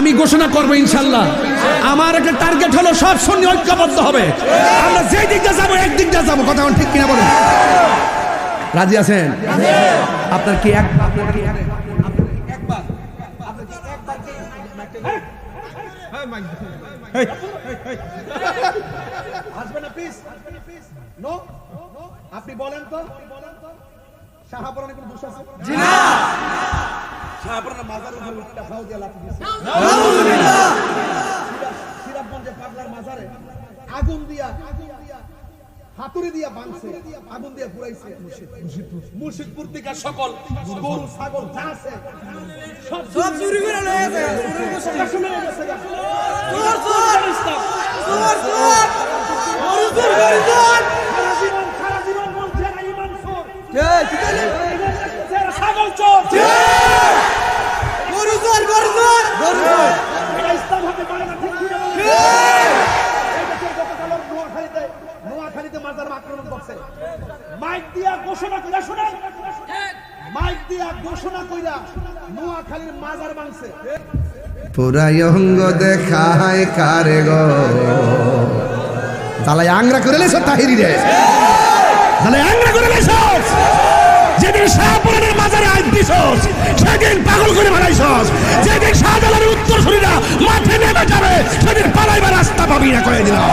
আমি ঘোষণা করব ইনশাল্লাহ। আমার একটা টার্গেট হলো সব সঙ্গে ঐক্যবদ্ধ হবে। আমরা যেই দিকটা যাব এক দিকটা যাব। কথা আমার ঠিক কিনা বলেন? রাজি আছেন? আপনার কি এক আসবে না প্লিজ নো আপনি বলেন তো। শাহাপুরানে কোনো দোষ আছে? জি মাজার উপর উঠটা ফাউ দিয়ে লাথি দিয়েছে সিরাজগঞ্জে পাগলার মাজারে আগুন দিয়া হাতুড়ি দিয়া বাংছে আগুন দিয়া পুরাইছে মুর্শিদপুর থেকে সকল গরু ছাগল যা আছে সব চুরি করে লয়ে গেছে। শুনে গেছে। সারা জীবন সারা জীবন বলছে না ইমান চোর ছাগল চোর এটা ইসলাম হতে পারে না ঠিক কিনা বলেন? এই দেশের গতকাল ওর নোয়াখালীতে নোয়াখালীতে মাজার আক্রমণ করছে মাইক দিয়া ঘোষণা কইরা শুনেন মাইক দিয়া ঘোষণা কইরা নোয়াখালীর মাজার ভাঙছে পুরায়ঙ্গ দেখায় কারে গো? তাহলে আংরা করে লেছ তাহিরি রে তাহলে আংরা করে লেছ। যেদিন শাহপুরানের মাজারে আজ দিছস, সেদিন পাগল করে বানাইছস। যেদিন শাহজালালের উত্তর শরীরা মাঠে নেমে যাবে, সেদিন পালাইবার রাস্তা পাবি না করে দিলাম।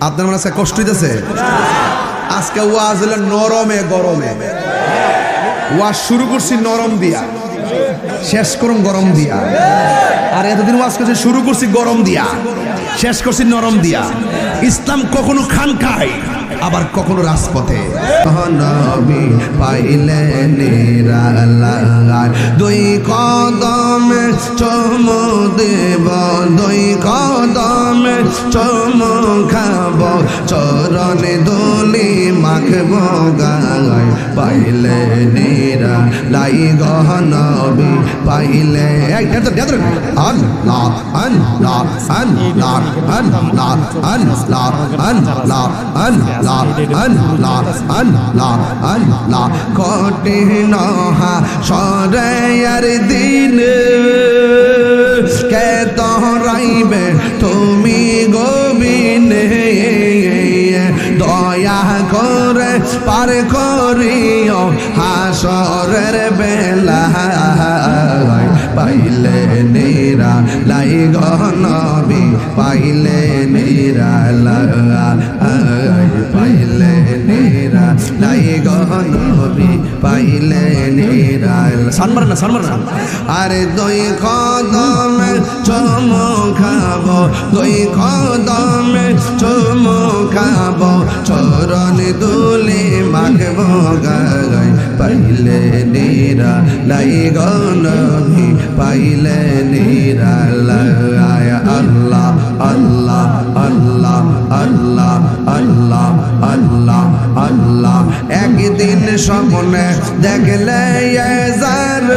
আপনার মনে কষ্ট হইতেছে? আজকে ওয়াজ হলো নরমে গরমে। ওয়াজ শুরু করছি নরম দিয়া। শেষ করুন গরম দিয়া। আর এতদিন ওয়াজ করছি, শুরু করছি গরম দিয়া। শেষ করছি নরম দিয়া। ইসলাম কখনো খান খায়। আবার কখনো রাজপথে নবী পাইলে দুই কদমে চমু দেব দুই কদমে চমু খাব চরণে দোলি মাখব গায় পাইলে নিরা লাই গহনবী পাইলে আল্লাহ আল্লাহ আল্লাহ আল্লাহ আল্লাহ আল্লাহ আল্লাহ আল্লাহ আল্লাহ আল্লাহ দিন। কে তহরাইবে তুমি গোবিনে? দয়া করে পার করিও হাসরের বেলা পাইলে নিরা লাই গনবি পাইলে নিরা লাই পাইলে নিরা। লাই গনবি পাইলে নিরা সানমার না সানমার না। আরে দুই কদমে চমু খাব, দুই কদমে চমু খাব। চরণ দুলে মাখব গাই পাইলে নিরা। লাই গনবি পাইলে নিরা লাই আল্লাহ। আল্লাহ আল্লাহ আল্লাহ আল্লাহ আল্লাহ আল্লাহ একদিন স্বপ্নে দেখলে যার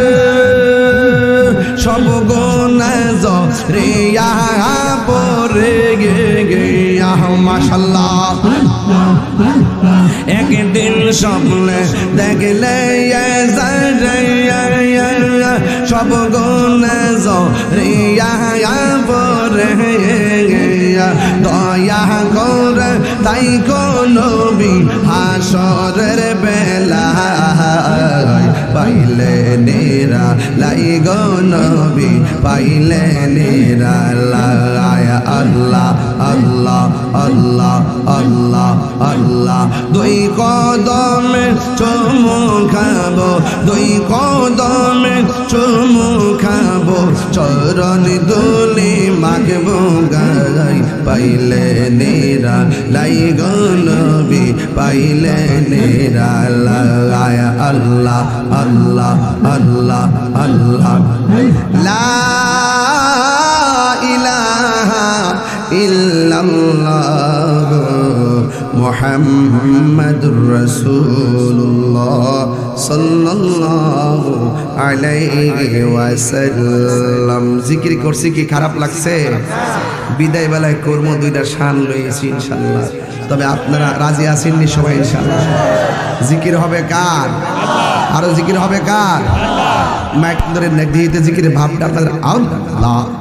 সব গোনা রিয়া পরে গে গে মাশাল্লাহ একদিন স্বপ্নে দেখলে সব গুণ রিয়া পরে দয়া করে তাই নবী হাসরের বেলা। পাইলে নেরা, লাই গো পাইলে নেরা লায় আল্লাহ আল্লাহ আল্লাহ আল্লাহ আল্লাহ। দুই কদমে চুমু খাব, দুই কদমে চুমু খাব, চরণ দুলি মাগবো গাই। পাইলে নেরা, লাই গো পাইলে নেরা লায় আল্লাহ আল্লাহ আল্লাহ আল্লাহ লা ইলাহা ইল্লাল্লাহ সাল্লাল্লাহু আলাইহি ওয়াসাল্লাম। জিকির করছি কি খারাপ লাগছে? বিদায় বেলায় কর্ম দুইটা শান লইছি ইনশাআল্লাহ। তবে আপনারা রাজি আসেননি সবাই, ইনশাআল্লাহ? জিকির হবে কার? আরও জিকির হবে কার? মাইক ধরে দিতে জিকির ভাবটা আপনাদের আল্লাহ।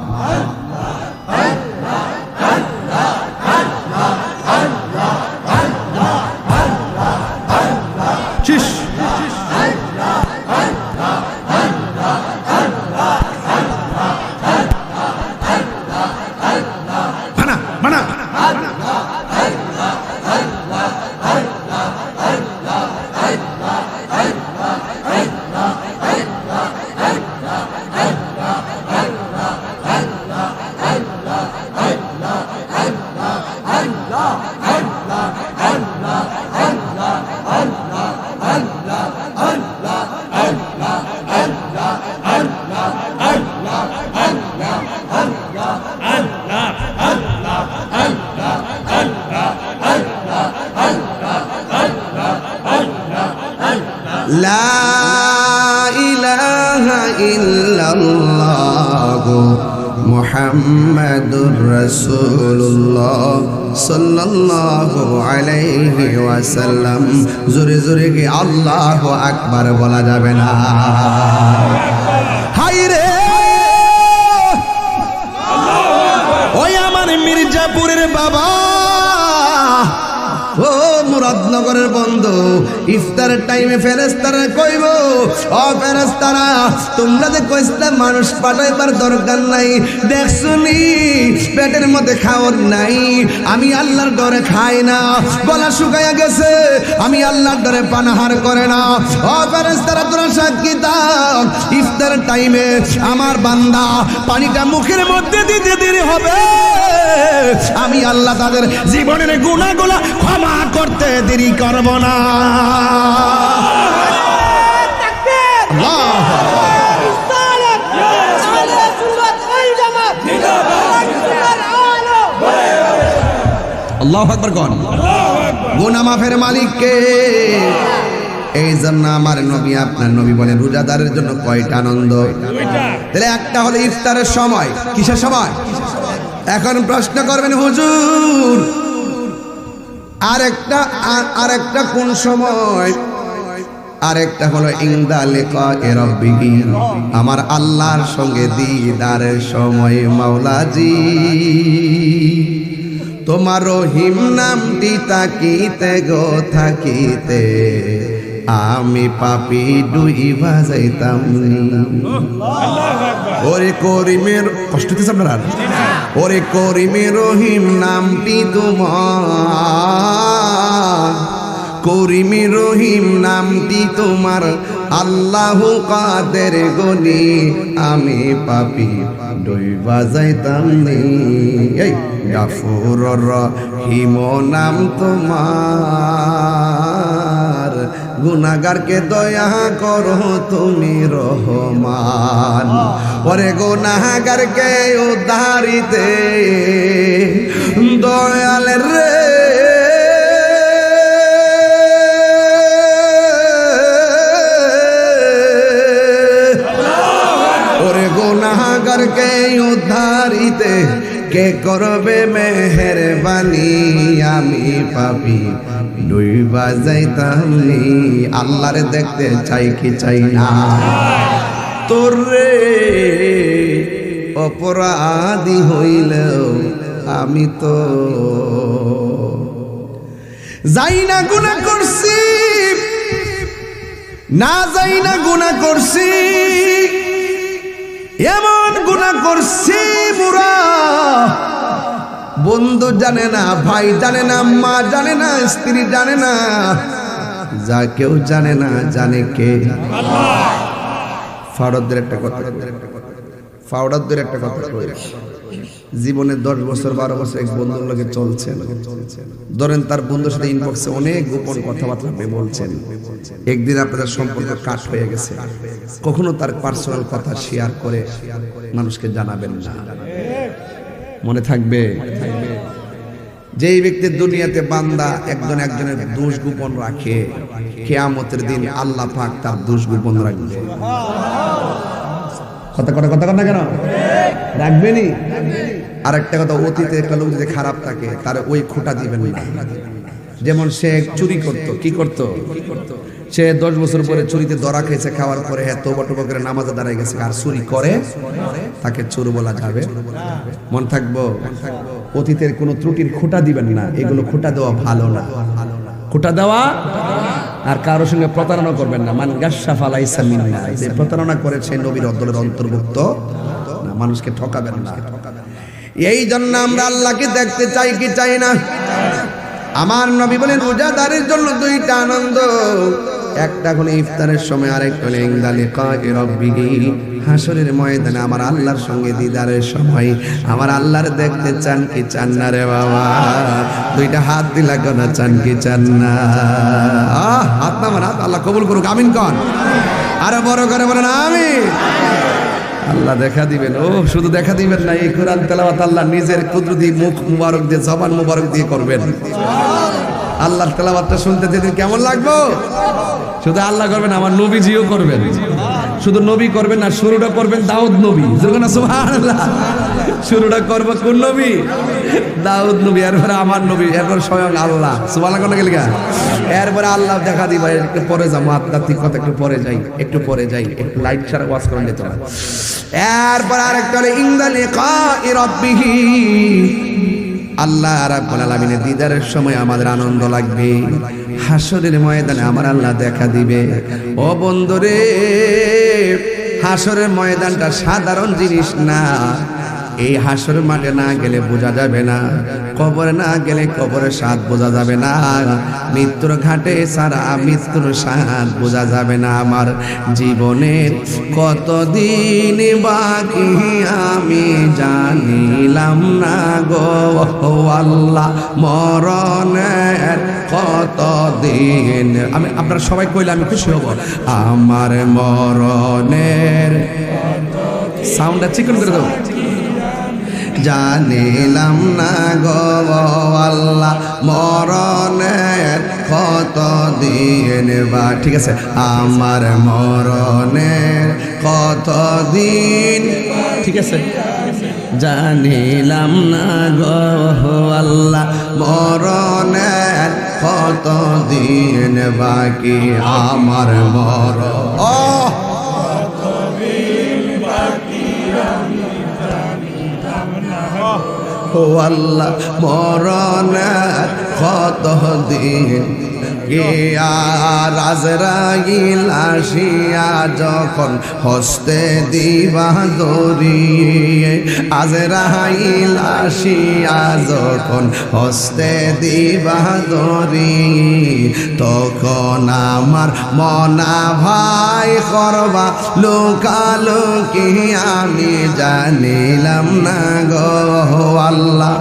ওয়াসাল্লাম জোরে জোরে কি আল্লাহ আকবার বলা যাবে না। হাই রে! ওই আমার মির্জাপুরের বাবা। ও মুরাদনগরের বন্ধু, ইফতারের টাইমে ফেরেস্তারা কইব, ও ফেরেস্তারা তোমরা যে কইসলা মানুষ পাঠাইবার দরকার নাই, দেখছুনি, পেটের মধ্যে খাওয়ার নাই, আমি আল্লাহর ডরে খাই না, গলা শুকাইয়া গেছে, আমি আল্লাহর ডরে পানাহার করে না। ও ফেরেস্তারা তোরা সাক্ষী দাও ইফতার টাইমে আমার বান্দা পানিটা মুখের মধ্যে দিতে দেরি হবে। আমি আল্লাহ তাদের জীবনের গুণাগুলা ক্ষমা করতে দেরি করব না। এই জন্য আমার নবী বলেন রোজাদারের জন্য কয়টা আনন্দ? তাহলে একটা হলো ইফতারের সময়। কিসের সময়? এখন প্রশ্ন করবেন, হুজুর, আরেকটা, আর- আরেকটা কোন সময়? আরেকটা হলো, ইংদা লেখা এরব্বিহি আমার আল্লাহর সঙ্গে দিদারের সময়, মাওলাজি। তোমার রহিম নামটি তাকিতে গো, থাকিতে। আমি পাপি দুই বাজাইতাম। ওরে করিমের, কষ্ট দিচ্ছে আপনার ওরে করিমের রহিম নামটি তোমার। করিমের রহিম নামটি তোমার। আল্লাহ কাদের গনি, আমি পাপি ডই বাজাইতাম নি। এই গাফুর রহিম নাম তোমার গুনাগারকে দয়া করো তুমি রহমান। ওরে গুনাগারকে উদ্ধারিতে দয়াল রে গুনাগারকে উদ্ধারিতে কে করবে মেহেরবানি আমি পাবি দুই বাজাইতাম আল্লাহরে দেখতে চাই কি চাই না। তোর রে অপরাধী হইলেও আমি তো যাই না গুণা করছি, না যাই না গুণা করছি। এমন গুণা করছি মুরা বন্ধু জানে না, ভাই জানে না, মা জানে না, স্ত্রী জানে না। যা কেউ জানে না, জানে কে। ফাওড়াদের একটা কথা ফাউডারদের একটা কথা জীবনে দশ বছর বারো বছর এক বন্ধুর লগে চলছে ধরেন তার বন্ধুর সাথে ইনবক্সে অনেক গোপন কথাবার্তা বলছেন। একদিন আপনাদের সম্পর্ক কাট হয়ে গেছে। কখনো তার পার্সোনাল কথা শেয়ার করে মানুষকে জানাবেন না। মনে থাকবে? যেই ব্যক্তি দুনিয়াতে বান্দা একজন একজনের দোষ গোপন রাখে কেয়ামতের দিন আল্লাহ পাক তার দোষ গোপন রাখবে। কথা কথা কথা কথা কেন? রাখবেনি আর একটা কথা, অতীতে একটা লোক যদি খারাপ থাকে, তার ওই খোটা দিবেন না। যেমন সে চুরি করত, কি করত? সে দশ বছর পরে চুরিতে ধরা খেয়েছে, খাওয়ার পরে হ্যাঁ তোবা টোবা করে নামাজে দাঁড়ায় গেছে, আর চুরি করে, তাকে চোর বলা যাবে। মন থাকব? অতীতের কোনো ত্রুটির খোটা দিবেন না, এগুলো খোটা দেওয়া ভালো না। খোটা দেওয়া, আর কারও সঙ্গে প্রতারণা করবেন না। মান আলাইসা মিন্না যে প্রতারণা করে সে নবীর অদলের অন্তর্ভুক্ত না, মানুষকে ঠকাবেন না। এই জন্য আমরা আল্লাহকে দেখতে চাই কি চাই না? আমার নবী বলেন, রোজাদারের জন্য দুইটা আনন্দ। একটা হলো ইফতারের সময়, আরেকটা হলো ইংদালি কায়ে রব্বিহি। হাসরের ময়দানে আমার আল্লাহর সঙ্গে দিদারের সময়। আমার আল্লাহর দেখতে চান কি চান না রে বাবা? দুইটা হাত দিলা কেন চান কি চান না? হাত না আমার হাত আল্লাহ কবুল করুক, আমিন কন। আরও বড় করে বলেন আমি আল্লাহ দেখা দিবেন। ও, শুধু দেখা দিবেন না, এই কোরআন তেলাওয়াত আল্লাহ নিজের কুদরতি মুখ মুবারক দিয়ে, জবান মুবারক দিয়ে করবেন। আল্লাহর তেলাওয়াতটা শুনতে যেদিন কেমন লাগবো? শুধু আল্লাহ করবেন, আমার নবীজিও করবেন। শুধু নবী করবেন না শুরুটা করবেন দাউদ নবী। শুরুটা করব কোন নবী? দাউদ নবী, এরপরে আমার নবী, এরপর স্বয়ং আল্লাহ। এরপরে আল্লাহ দেখা দিবা একটু পরে যাব আধ্যাত্মিক কথা, একটু পরে যাই, একটু পরে যাই, একটু লাইট ছাড়া ওয়াশ করে নিতে হবে। এরপর আরেকটা হলো কাই রব্বিহি। আল্লাহ রাব্বুল আলামিনের দিদারের সময় আমাদের আনন্দ লাগবে। হাসরের ময়দানে আমার আল্লাহ দেখা দিবে। ও বন্ধুরে, হাসরের ময়দানটা সাধারণ জিনিস না। এই হাসর মাঠে না গেলে বোঝা যাবে না। কবরে না গেলে কবরের স্বাদ বোঝা যাবে না। মৃত্যুর ঘাটে সারা মৃত্যুর স্বাদ বোঝা যাবে না আমার জীবনের কতদিন বাকি আমি জানিলাম না গো। আল্লাহ, মরণের কতদিন আমি আপনারা সবাই কইলে আমি খুশি হব। আমার মরণের সাউন্ডটা চিকন করে দেবো জানিলাম না গো আল্লাহ, মরণের কত দিন বা ঠিক আছে। আমার মরণের কত দিন? ঠিক আছে। জানিলাম না গো আল্লাহ, মরণের কত দিন বাকি আমার মর। ও আল্লাহ মরণ কত দিন গিয়া রাজরাগিল আসিয়া যখন হস্তে দিবা দরিয়ে আজরাইল আসিয়া যখন হস্তে দিবা দরি তখন আমার মনা ভাই করবা লোকালোকি, আমি জানিলাম না গো আল্লাহ।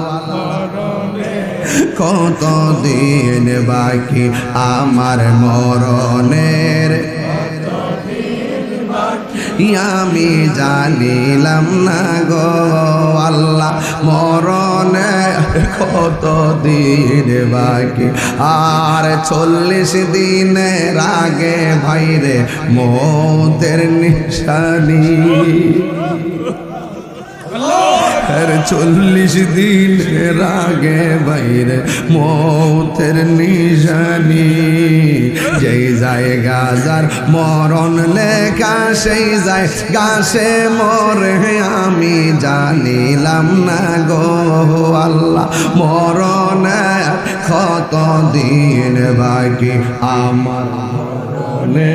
কত দিন বাকি আমার মরণের? আমি জানিলাম না গো আল্লাহ, মরণে কত দিন বাকি? আর চল্লিশ দিনের আগে ভাইরে মতের নিশানি। আর চল্লিশ দিনের আগে বাইরে মৌতের নিশানি যেই যায় গাজার মরণ লেখা সেই যায় গাছে মরে আমি জানিলাম না গো আল্লাহ মরণ কত দিন বাকি আমার মরণে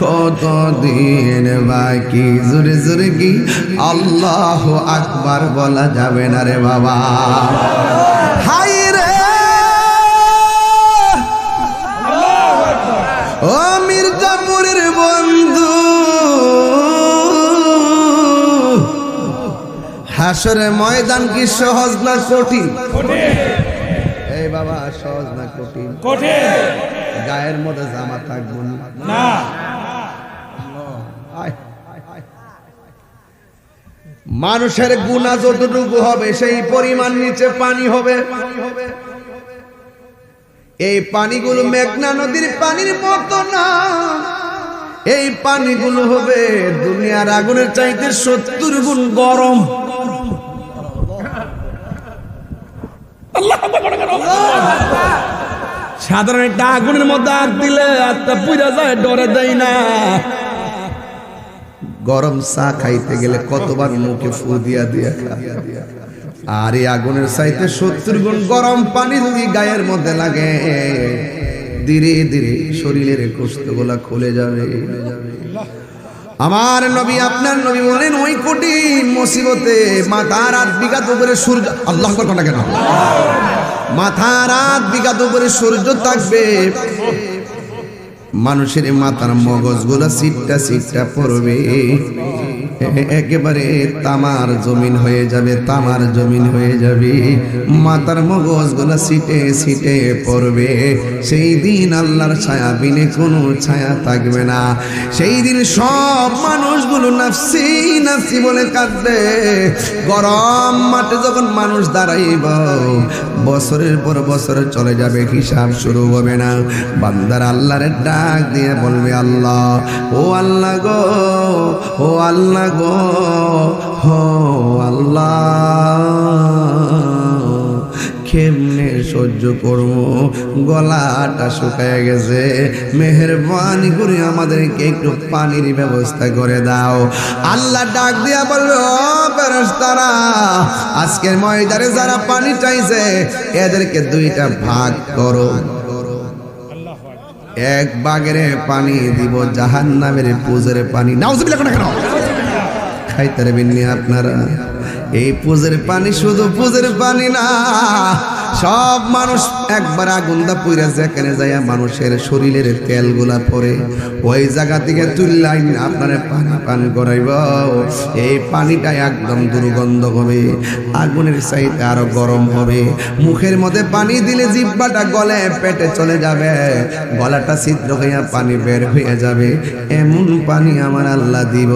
কত কতদিন বাকি? জোরে জোরে কি? আল্লাহ আকবার বলা যাবে না রে বাবা। হাই রে! ও মির্জাপুরের বন্ধু। হাসরে ময়দান কি সহজ না কঠিন? এই বাবা সহজ না কঠিন? কঠিন। গায়ের মধ্যে জামা থাকব না। মানুষের গুণা যতটুকু হবে, সেই পরিমাণ নিচে পানি হবে। এই পানিগুলো মেঘনা নদীর পানির মতো না। এই পানিগুলো হবে দুনিয়ার আগুনের চাইতে সত্তর গুণ গরম। সাধারণ একটা আগুনের মধ্যে আগ দিলে আত্মা পুজা যায়, ডরে দেয় না। গরম চা খাইতে গেলে কতবার মুখে ফু দিয়া দিয়া। আর এই আগুনের চাইতে সত্তর গুণ গরম পানি যদি গায়ের মধ্যে লাগে, ধীরে ধীরে শরীরের কোষ্ঠগুলা খুলে যাবে। আমার নবী, আপনার নবী বলেন, ওই কঠিন মুসিবতে মাথা রাত বিঘাত উপরে সূর্য, আল্লাহ করো না কেন? মাথা রাত বিঘাত উপরে সূর্য থাকবে। মানুষের মাথার মগজগুলো সিটটা সিটটা পড়বে। একেবারে তামার জমিন হয়ে যাবে, তামার জমিন হয়ে যাবে। মাথার মগজগুলো সিটে সিটে পড়বে। সেই দিন আল্লাহর ছায়া বিনে কোনো ছায়া থাকবে না। সেই দিন সব মানুষগুলো নাফসি নাফসি বলে কাঁদবে। গরম মাঠে যখন মানুষ দাঁড়াইব, বছরের পর বছর চলে যাবে, হিসাব শুরু হবে না। বান্দার আল্লাহর ডাক দিয়ে বলবে, আল্লাহ, ও আল্লাহ গো, ও আল্লাহ গো, হো আল্লাহ। সহ্য করব? গলাটা শুকায় গেছে। মেহরবানি করে আমাদেরকে একটু পানির ব্যবস্থা করে দাও। আল্লাহ ডাক দিয়া বলবে, ও তারা আজকের ময়দানে যারা পানি চাইছে, এদেরকে দুইটা ভাগ করো। এক বাগেরে পানি দিব জাহান নামের পুজোর পানি। কোন কেন? খাইতে পারবেননি আপনারা এই পুজোর পানি শুধু পুজোর পানি না সব মানুষ একবার আগুনদা পুইরা যেখানে যায় মানুষের শরীরের তেলগুলা পরে ওই জায়গা থেকে তুললাইন আপনারা পানি পান করাইব। এই পানিটা একদম দুর্গন্ধ হবে, আগুনের চাইতে আরও গরম হবে। মুখের মধ্যে পানি দিলে জিব্বাটা গলে, পেটে চলে যাবে। গলাটা ছিদ্র হইয়া পানি বের হয়ে যাবে। এমন পানি আমার আল্লাহ দিব।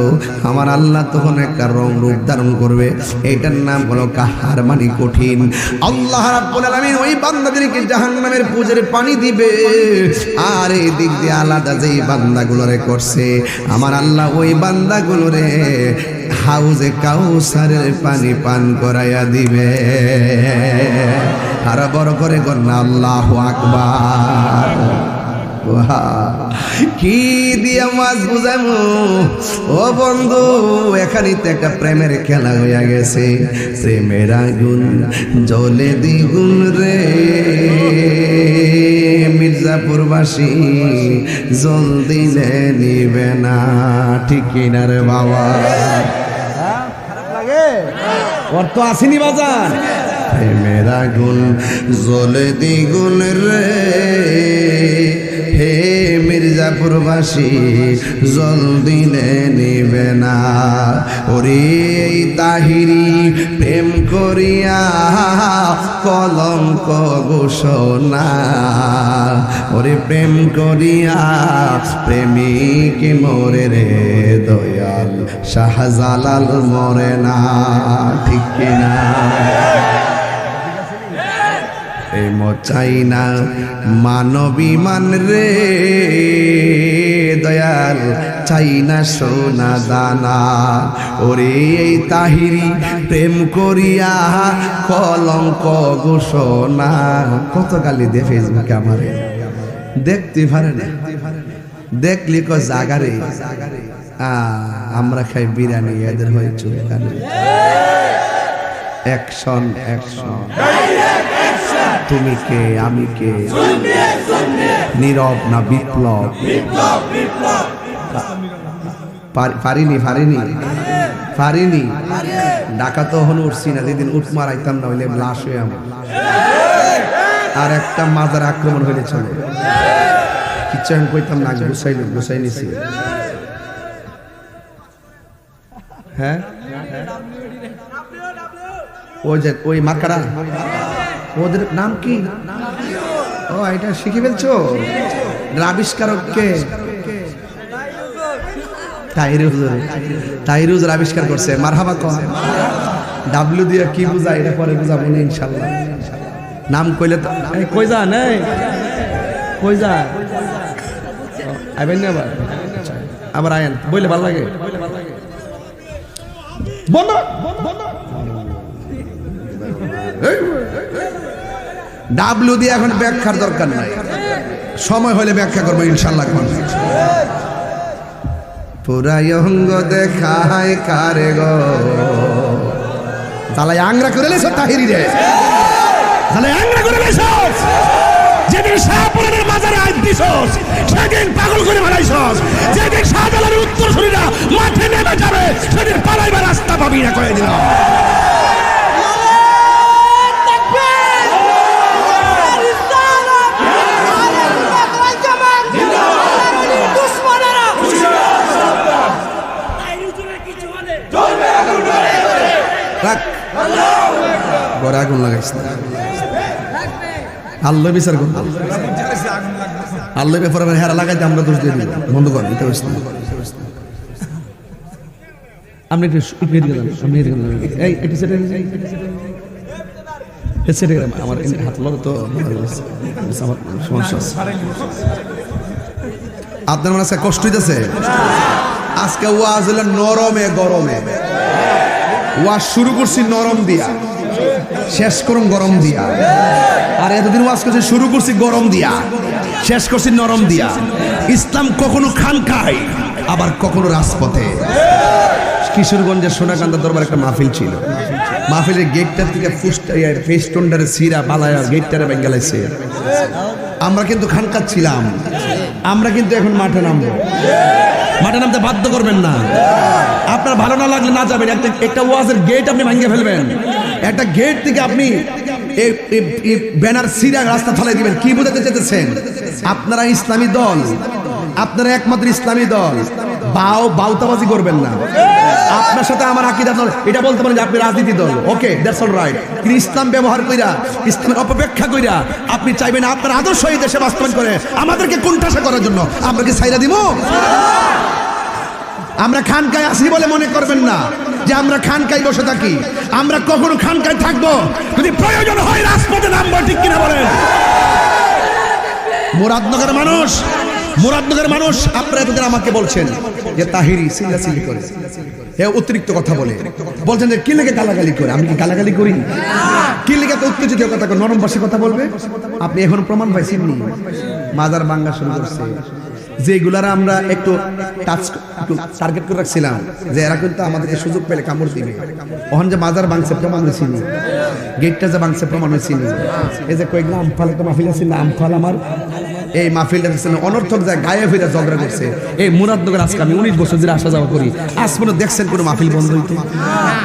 আমার আল্লাহ তখন একটা রং রূপ ধারণ করবে। এটার নাম হলো কাহার মানে কঠিন। আল্লাহ রাব্বুল আলামিন ওই বান্দাদেরকে জাহান্নামের পুজোর পানি দিবে। আর এই দিক দিয়ে আলাদা যেই বান্দাগুলোরে করছে, আমার আল্লাহ ওই বান্দাগুলোরে হাউজে কাউসারের পানি পান করাইয়া দিবে। আর বড় করে কন্যা আল্লাহ আকবার। কি দিয়া মাছ বুঝামু ও বন্ধু এখানে তো একটা প্রেমের খেলা হইয়া গেছে। প্রেমের আগুন জলে দ্বিগুণ রে। মির্জাপুরবাসী জল দিলে নিবে না, ঠিক কিনা রে বাবা? ওর তো আসেনি বাজার। প্রেমের আগুন জলে দ্বিগুণ রে। হে মির্জাপুরবাসী, জল দিলে নিবে না। ওরে এই তাহিরি প্রেম করিয়া কলঙ্ক ঘোষণা। ওরে প্রেম করিয়া প্রেমিক মরে রে দয়াল, শাহজালাল মরে না, ঠিক কিনা? প্রেম চাই না মানবী মান রে। দয়াল চাই না সোনা দানা। ওরে এই তাহিরি প্রেম করিয়া কলঙ্ক ঘোষণা। কত গালি দে ফেসবুকে আমারে। দেখতে পারে না। দেখলি ক জাগারে আমরা খাই বিরিয়ানি, এদের হয়ে চুল কানে অ্যাকশন অ্যাকশন তুমি কে আমি কে নীরব না বিপ্লব? পারিনি পারিনি। পারিনি। ডাকা তো হন উঠছি না, যেদিন উঠ মারাইতাম না, হইলে লাশ হয়ে আর একটা মাজার আক্রমণ হইলে চলে। কিচ্ছু কইতাম না গুছাইল গুছাই নিছি। হ্যাঁ? ওই যে, ওই মার্কারা ওদের নাম কি? ও, এটা শিখে ফেলছো? এটার আবিষ্কারক কে তাইরুজ তাইরুজ আবিষ্কার করছে। মারহাবা কহ ডাব্লিউ দিয়ে কি বুঝায় এটা পরে বুঝাবো না, ইনশাল্লাহ। নাম কইলে কই যা নেই কই যা আইবেন না আবার? আবার আয়েন। বইলে ভালো লাগে। বন্ধ! ডাব্লিউ দিয়ে এখন ব্যাখ্যার দরকার নাই। সময় হলে ব্যাখ্যা করব ইনশাল্লাহ পুরাই অঙ্গ দেখায় কারে গো? তাহলে আংরা করে লেছো তাহিরি রে। তাহলে আংরা করে লাইছস যেদিন শাহপুরের মাজারে আজ দিছস, সেদিন পাগল করে বানাইছস। যেদিন শাহজালালের উত্তর শরীরা মাঠে নেমে যাবে, সেদিন পালাইবার রাস্তা পাবি না করে দিলাম। রাখ। আগুন লাগাইস না। আল্লাহ বিচার ব্যাপারে হেরা লাগাইতে আমরা দোষ দিয়ে বন্ধ কর, এটা আপনি একটু যান। এই, একটু সেটা সেটা আমার হাত লাগো তো আমার সমস্যা। আপনার মনে কষ্ট হইতেছে? আজকে ওয়াজ হলো নরমে গরমে। ওয়াজ শুরু করছি নরম দিয়া। শেষ করুন গরম দিয়া। আর এতদিন ওয়াজ করছি, শুরু করছি গরম দিয়া। শেষ করছি নরম দিয়া। ইসলাম কখনো খান খায়, আবার কখনো রাজপথে। কিশোরগঞ্জের সোনাকান্দা দরবার একটা মাহফিল ছিল। মাহফিলের গেটটার থেকে ফেস্টনটারে সিরা বালায়া গেটটারে বেঙ্গালাইছে আমরা কিন্তু খানকার ছিলাম আমরা কিন্তু এখন মাঠে নামবো। মাঠে নামতে বাধ্য করবেন না। আপনার ভালো না লাগলে না যাবেন। একটা একটা ওয়াজের গেট আপনি ভাঙিয়ে ফেলবেন। একটা গেট থেকে আপনি ব্যানার সিরা রাস্তা ফেলে দিবেন। কি বোঝাতে চেতেছেন আপনারা ইসলামী দল। আপনারা একমাত্র ইসলামী দল। বাও, বাউতাবাজি করবেন না। আপনার সাথে আমার আকিদা দল এটা বলতে পারেন যে আপনি রাজনীতি দল। ওকে দ্যাটস অল রাইট কিন্তু ইসলাম ব্যবহার কইরা, ইসলামের অপব্যাখ্যা কইরা, আপনি চাইবেন আপনার আদর্শ এই দেশে বাস্তবায়ন করে, আমাদেরকে কোনটাসা করার জন্য। আমরা কি সাইরা দিব আমরা খানকায় আসি বলে মনে করবেন না যে আমরা খানকায় বসে থাকি। আমরা কখনো খানকায় থাকব? যদি প্রয়োজন হয় রাজপথে নামবো, ঠিক কিনা বলেন? মুরাদনগর মানুষ মুরাদনগর মানুষ, আপনারা এতদিন আমাকে বলছেন যে তাহিরি সিল্লি করে। এ অতিরিক্ত কথা বলে। বলছেন যে, কি লেগে গালাগালি করে? আমি কি গালাগালি করি? কি লেগে তো উত্তেজিত কথা নরম ভাষায় কথা বলবে? আপনি এখন প্রমাণ পাইছেননি মাজার বাঙ্গা শুরু করছে। যেগুলারা আমরা একটু টাচ টার্গেট করে রাখছিলাম, যে এরা কিন্তু আমাদেরকে সুযোগ পেলে কামড় দিবে। ওখান যে মাজার বাংছে প্রমাণ হয়েছিল গেটটা যে বাংছে প্রমাণ হয়েছিল এই যে কয়েকদিন আমফাল একটা মাহফিল আছে না? আমফাল আমার এই মাহফিলটা দেখছেন, অনর্থক যায় গায়ে ফিরে ঝগড়া করছে। এই মুরাদনগর আজকে আমি উনিশ বছর ধরে আসা যাওয়া করি। আজ পর্যন্ত দেখছেন কোনো মাহফিল বন্ধ হইতে?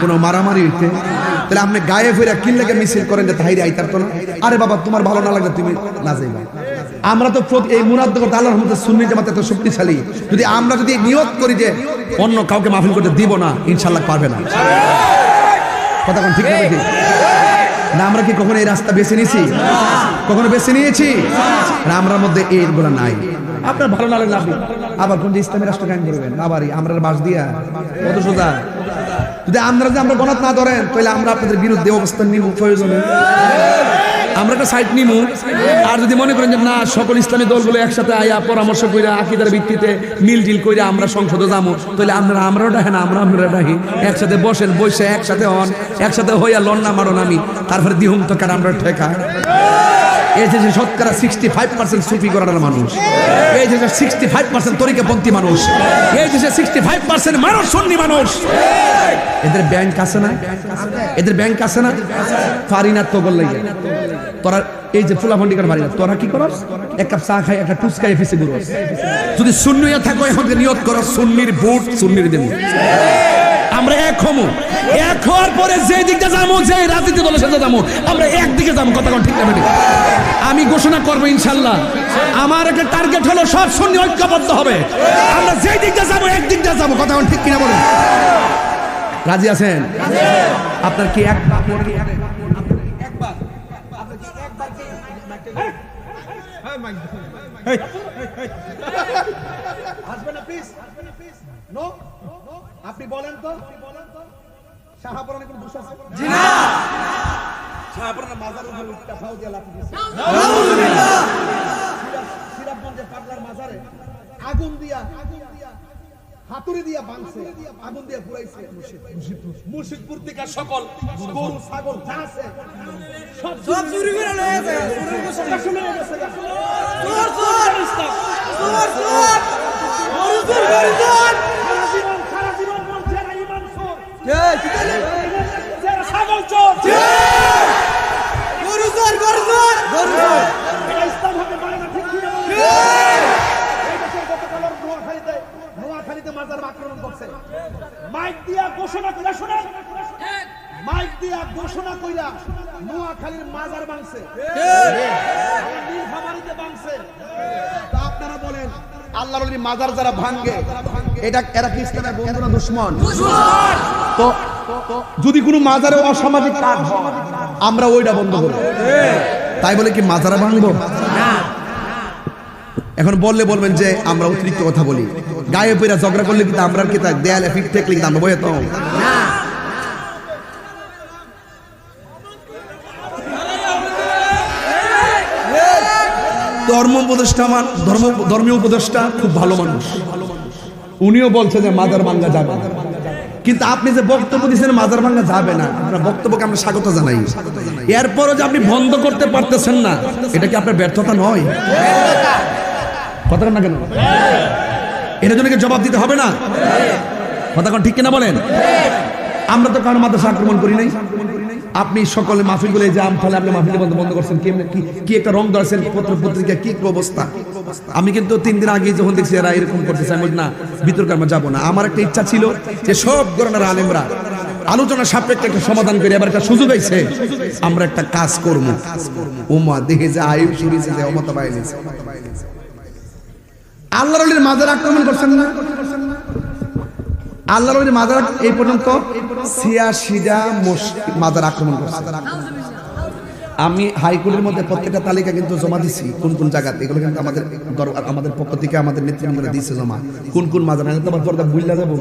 কোনো মারামারি হইতে? তাহলে আপনি গায়ে ফিরে কিন লেগে মিছিল করেন যে তাহিরে আইতার তো না? আরে বাবা, তোমার ভালো না লাগলে তুমি না যাইবা। আমরা তো এই মুরাদনগর আল্লাহর মধ্যে সুন্নি জামাত এত শক্তিশালী। যদি আমরা যদি নিয়ত করি যে অন্য কাউকে মাহফিল করতে দিব না, ইনশাল্লাহ পারবে না। কথা কোন ঠিক না না আমরা কি কখনো এই রাস্তা বেছে নিয়েছি? কখনো বেছে নিয়েছি? না আমরা মধ্যে এইগুলো নাই। আপনার ভালো না লাগলে আবার কোন যে ইসলামী রাষ্ট্র করবেন? আবার আমরা বাস দিয়া। কত সোজা? যদি আমরা যে আমরা গণত না ধরেন তাহলে আমরা আপনাদের বিরুদ্ধে অবস্থান নিব প্রয়োজনে। আমরা একটা সাইট নিমু। আর যদি মনে করেন যে, না, সকল ইসলামী দলগুলো একসাথে আয়া পরামর্শ কইরা, আকিদার ভিত্তিতে মিল ডিল কইরা আমরা সংসদে যাব তাহলে আমরা, আমরাও ডাকেন আমরা আমরা ডাকি একসাথে বসেন, বসে একসাথে হন, একসাথে হইয়া লন্না মারন আমি, তারপরে দিহুম তো কার আমরা ঠেকা। এই যে শতকরা সিক্সটি ফাইভ পার্সেন্ট সুফি করার মানুষ। এই যে সিক্সটি ফাইভ পার্সেন্ট তরিকাপন্থী মানুষ। এই দেশে সিক্সটি ফাইভ পার্সেন্ট মানুষ সন্নি মানুষ। এদের ব্যাংক আছে না? এদের ব্যাংক আছে না? পারি তো তোরা এই যে ফুলা ভন্ডিকার পারি না। তোরা কি করস? এক কাপ চা খাই, একটা টুস খাই ফিসে ঘুরস। যদি শূন্য থাকো, এখন নিয়ত করো সুন্নির বুট, সুন্নির দেব। আমরা এক হমু। এক হওয়ার পরে যে দিকটা যাব যে রাজনীতি দলের সাথে যাব আমরা একদিকে যাব কথা ঠিক না? আমি ঘোষণা করব ইনশাল্লাহ। আমার একটা টার্গেট হলো সব সুন্নি ঐক্যবদ্ধ হবে। আমরা যে দিকটা যাব এক দিকটা যাব কথা কোন ঠিক কিনা বলেন? রাজি আছেন? আপনার কি এক একবার আপনি আপনি বলেন তো। শাহাপুরানে কোনো দোষ আছে? জি না। শাহাপুরানে মাজার উপরে উঠটা ফাউ দিয়ে লাঠি দিয়েছে পাগলার মাজারে আগুন দিয়া আগুন দিয়া হাতুড়ি দিয়া আগুন দিয়া পুরাইছে মুর্শিদপুর থেকে সকল গরু ছাগল যা আছে সব চুরি করে লয়ে গেছে। শুনে গেছে। গা। চোর চোর চোর চোর গরু চোর গরু চোর মাইক দিয়া ঘোষণা কইরা দিয়া ঘোষণা কইরা মাজার ভাঙছে নীলফামারীতে আপনারা বলেন আল্লাহর মাজার যারা ভাঙ্গে এটা এরা কি ইসলামের বন্ধু না দুশ্মন? তো যদি কোনো মাজারে অসামাজিক কাজ আমরা ওইটা বন্ধ করি। তাই বলে কি মাজারা ভাঙবো? এখন বললে বলবেন যে আমরা অতিরিক্ত কথা বলি। গায়ে পইরা ঝগড়া করলে কিন্তু আমরা কি তা দেয়ালে ফিট থাকলে কিন্তু আমরা বয়ে ধর্ম উপদেষ্টা আমার ধর্ম ধর্মীয় উপদেষ্টা খুব ভালো মানুষ। উনিও বলছে যে মাদার ভাঙ্গা যাবে না। কিন্তু আপনি যে বক্তব্য দিচ্ছেন মাজার ভাঙ্গা যাবে না। আপনার বক্তব্যকে আমরা স্বাগত জানাই। এরপরও যে আপনি বন্ধ করতে পারতেছেন না, এটা কি আপনার ব্যর্থতা নয়? কথা না কেন? এটা জন্য জবাব দিতে হবে না? কথা ঠিক কিনা বলেন? আমরা তো কারও মাদ্রাসা আক্রমণ করি নাই। আপনি সকলে মাহফিলগুলো যে আম ফলে আপনি মাহফিল বন্ধ বন্ধ করছেন। কি কি একটা রং ধরেছেন পত্র পত্রিকা, কি অবস্থা? আমি কিন্তু তিন দিন আগে যখন দেখছি এরা এরকম করতেছে, আমি না বিতর্ক আমরা যাব না। আমার একটা ইচ্ছা ছিল যে সব ধরনের আলেমরা আলোচনা সাপেক্ষে একটা সমাধান করে, এবার একটা সুযোগ আইছে আমরা একটা কাজ করব। উমা দেখে যে আয়ু শুরিছে যে অমতা বাইরে আল্লাহর আলীর মাজার আক্রমণ করছেন না? আল্লাহর ওই মাজার এই পর্যন্ত ছিয়াশিটা মাজার আক্রমণ করছে। আমি হাইকোর্টের মধ্যে প্রত্যেকটা তালিকা কিন্তু জমা দিছি, কোন কোন জায়গাতে। এগুলো কিন্তু আমাদের দর- আমাদের পক্ষ থেকে আমাদের নেতৃবৃন্দরা দিচ্ছে জমা। কোন কোন মাজার তোমার পর্দা বুঝলা যাব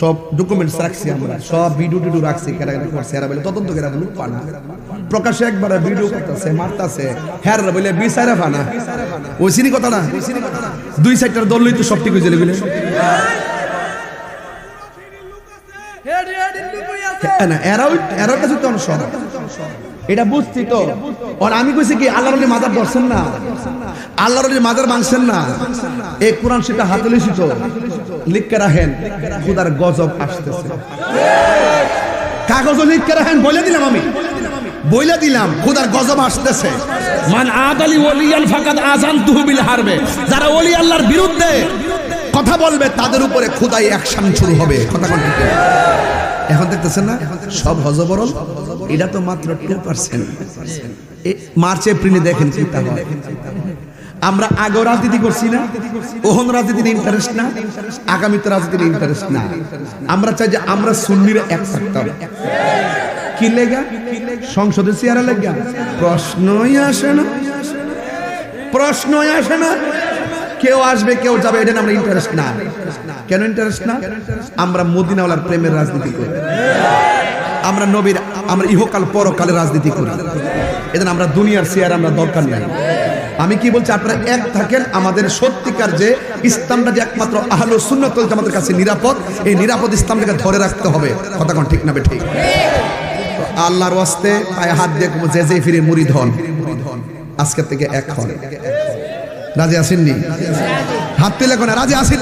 সব ডকুমেন্টস রাখছি আমরা, সব ভিডিও টিডিও রাখছি কেরা বলে, তদন্ত কেরা বলে পানা প্রকাশ্যে একবার ভিডিও করতেছে, মারতাছে। হ্যাঁ বলে বিচারে ফানা। ওই সিনি কথা না দুই সাইডটার দলই তো সব ঠিক হয়েছে বলে। না এরাও এরাও কাছে তো অংশ এটা বুঝছি তো। আমি কইছি কি আল্লাহর মাজার ধরছেন না। আল্লাহর মাজার ভাঙছেন না। এই কোরআন সেটা হাতে লিখি তো। লিখকে রাখেন খুদার গজব আসতেছে। কাগজ লিখকে রাখেন বলে দিলাম আমি। বইলে দিলাম খুদার গজব আসতেছে। মান আদালি ওলিয়াল ফাকাদ আজান তুহবিল হারবে। যারা ওলি আল্লাহর বিরুদ্ধে কথা বলবে তাদের উপরে খুদাই অ্যাকশন শুরু হবে। কথা ঠিক? এখন দেখতেছেন না? সব হজবরল এটা তো মাত্র টু পার্সেন্ট মার্চ, এপ্রিলে দেখেন চিন্তা আমরা আগেও রাজনীতি করছি না, ওহন রাজনীতির ইন্টারেস্ট না, আগামীতে রাজনীতির ইন্টারেস্ট না। আমরা চাই যে আমরা সুন্নিরা এক থাকতাম। কি লেগা? সংসদে চেয়ারে লেগা? প্রশ্নই আসে না। প্রশ্নই আসে না। কেউ আসবে, কেউ যাবে, এটা আমরা ইন্টারেস্ট না। কেন ইন্টারেস্ট না? আমরা মদিনাওয়ালার প্রেমের রাজনীতি করি। আমরা নবীর, আমরা ইহকাল পরকালে রাজনীতি করি। এদের আমরা দুনিয়ার শেয়ার আমরা দরকার নাই। আমি কি বলছি, আপনারা এক থাকেন, আমাদের সত্যিকার যে ইসলামটা যে একমাত্র আহলো সুন্নত আমাদের কাছে নিরাপদ, এই নিরাপদ ইসলামটাকে ধরে রাখতে হবে। কথা কোন ঠিক না ঠিক? আল্লাহর ওয়াস্তে পায়ে হাত দিয়ে যে যে ফিরে মুড়ি ধন। আজকে থেকে এক হন। রাজি আসেননি হাত তুলে কোনে রাজি আসেন